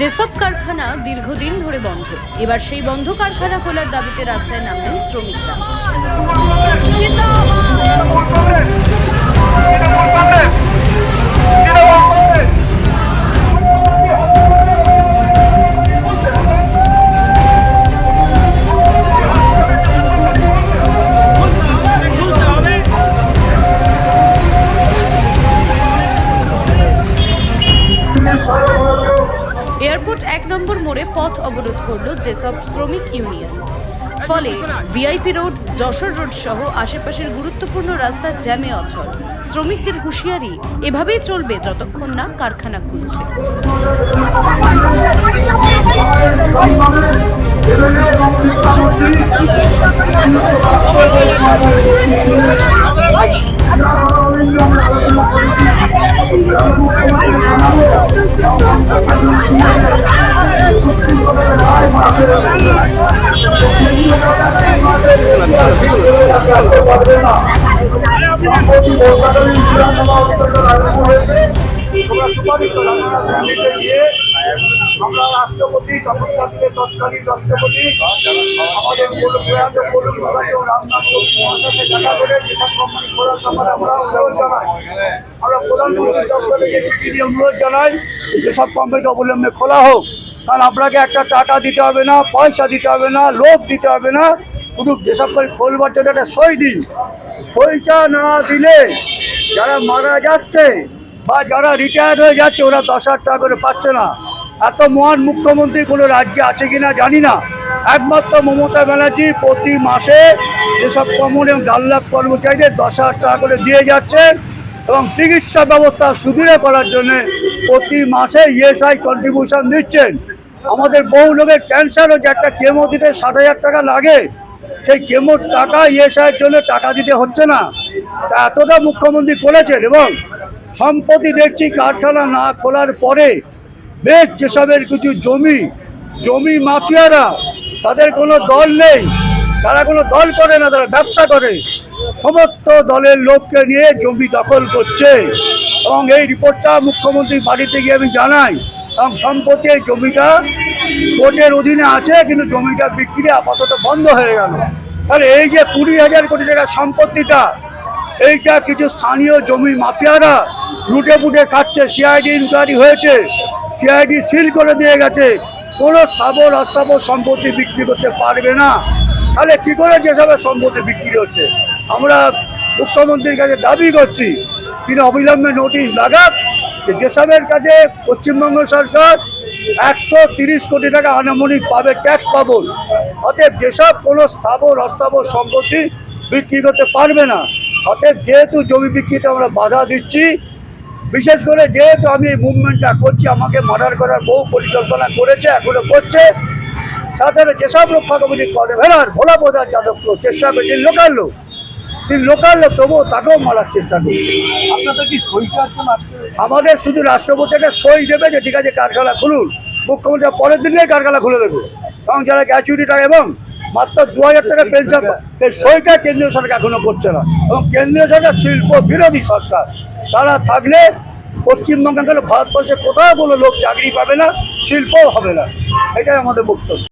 যেসব কারখানা দীর্ঘদিন ধরে বন্ধ এবার সেই বন্ধ কারখানা খোলার দাবিতে রাস্তায় নামলেন শ্রমিকরা। নম্বর মোড়ে পথ অবরোধ করল যেসব শ্রমিক ইউনিয়ন। ফলে ভিআইপি রোড, যশোর রোড সহ আশেপাশের গুরুত্বপূর্ণ রাস্তা জ্যামে অচল শ্রমিকদের হুঁশিয়ারি, এভাবেই চলবে যতক্ষণ না কারখানা খুলছে। রাষ্ট্রপতি তৎকালীন তৎকালীন রাষ্ট্রপতি, আমাদের খোলার ব্যাপারে আমরা জানাই। আমরা প্রধানমন্ত্রী দপ্তরে অনুরোধ জানাই, যেসব কোম্পানি অবলম্বনে খোলা হোক কারণ আপনাকে একটা টাকা দিতে হবে না, পয়সা দিতে হবে না, লোভ দিতে হবে না। শুধু যেসব করে খোলবার জন্য একটা সই দিন। সইটা না দিলে যারা মারা যাচ্ছে বা যারা রিটায়ার হয়ে যাচ্ছে, ওরা দশ হাজার টাকা করে পাচ্ছে না। এত মহান মুখ্যমন্ত্রী কোনো রাজ্যে আছে কি না জানি না। একমাত্র মমতা ব্যানার্জি প্রতি মাসে যেসব কমন এবং ডাল্লাভ কর্মচারীদের দশ হাজার টাকা করে দিয়ে যাচ্ছেন এবং চিকিৎসা ব্যবস্থা সুদৃঢ় করার জন্য প্রতি মাসে ইএসআই কন্ট্রিবিউশন দিচ্ছেন আমাদের বহু লোকের ক্যান্সার হচ্ছে, একটা কেমো দিতে ষাট হাজার টাকা লাগে। সেই কেমোর টাকা ইএসআইয়ের জন্য টাকা দিতে হচ্ছে না। তা এতটা মুখ্যমন্ত্রী করেছেন এবং সম্পত্তি দেখছি কারখানা না খোলার পরে বেশ যেসবের কিছু জমি জমি মাফিয়ারা, তাদের কোনো দল নেই। তারা কোনো দল করে না, তারা ব্যবসা করে। সমস্ত দলের লোককে নিয়ে জমি দখল করছে। এবং এই রিপোর্টটা মুখ্যমন্ত্রীর বাড়িতে গিয়ে আমি জানাই। এবং সম্পত্তি এই জমিটা কোর্টের অধীনে আছে, কিন্তু জমিটা বিক্রি আপাতত বন্ধ হয়ে গেল। তাহলে এই যে কুড়ি হাজার কোটি টাকার সম্পত্তিটা, এইটা কিছু স্থানীয় জমি মাফিয়ারা লুটে পুটে খাচ্ছে সিআইডি ইনকোয়ারি হয়েছে সিআইডি সিল করে দিয়ে গেছে। কোনো স্থাবর, অস্থাবর সম্পত্তি বিক্রি করতে পারবে না। তাহলে কী করে যেসবের সম্পত্তি বিক্রি হচ্ছে? আমরা মুখ্যমন্ত্রীর কাছে দাবি করছি, তিনি অবিলম্বে নোটিশ লাগাক যে যেসবের কাছে পশ্চিমবঙ্গ সরকার একশো তিরিশ কোটি টাকা আনুমানিক পাবে ট্যাক্স পাবল অতএব যেসব কোনো স্থাবর, অস্থাবর সম্পত্তি বিক্রি করতে পারবে না, অতএব যেহেতু জমি বিক্রিতে আমরা বাধা দিচ্ছি, বিশেষ করে যেহেতু আমি এই মুভমেন্টটা করছি, আমাকে মার্ডার করার বহু পরিকল্পনা করেছে, এখনও করছে, সাথে যেসব রক্ষা করে ভেলার ভোলা প্রধান যাদবকেও চেষ্টা করছে, লোকাল লোক। লোকাল লোক তবুও তাকেও মারার চেষ্টা করছে আপনাদের কি আমাদের শুধু রাষ্ট্রপতি একটা সই দেবে যে ঠিক আছে কারখানা খুলুন। মুখ্যমন্ত্রী পরের দিনেই কারখানা খুলে দেবে। এবং যারা গ্র্যাচুইটি টাকা এবং মাত্র দু হাজার টাকা পেনশন এই সইটা কেন্দ্রীয় সরকার এখনও করছে না। এবং কেন্দ্রীয় সরকার শিল্প বিরোধী সরকার। তারা থাকলে পশ্চিমবঙ্গে ভারতবর্ষে কোথাও কোনো লোক চাকরি পাবে না শিল্পও হবে না। এটাই আমাদের বক্তব্য।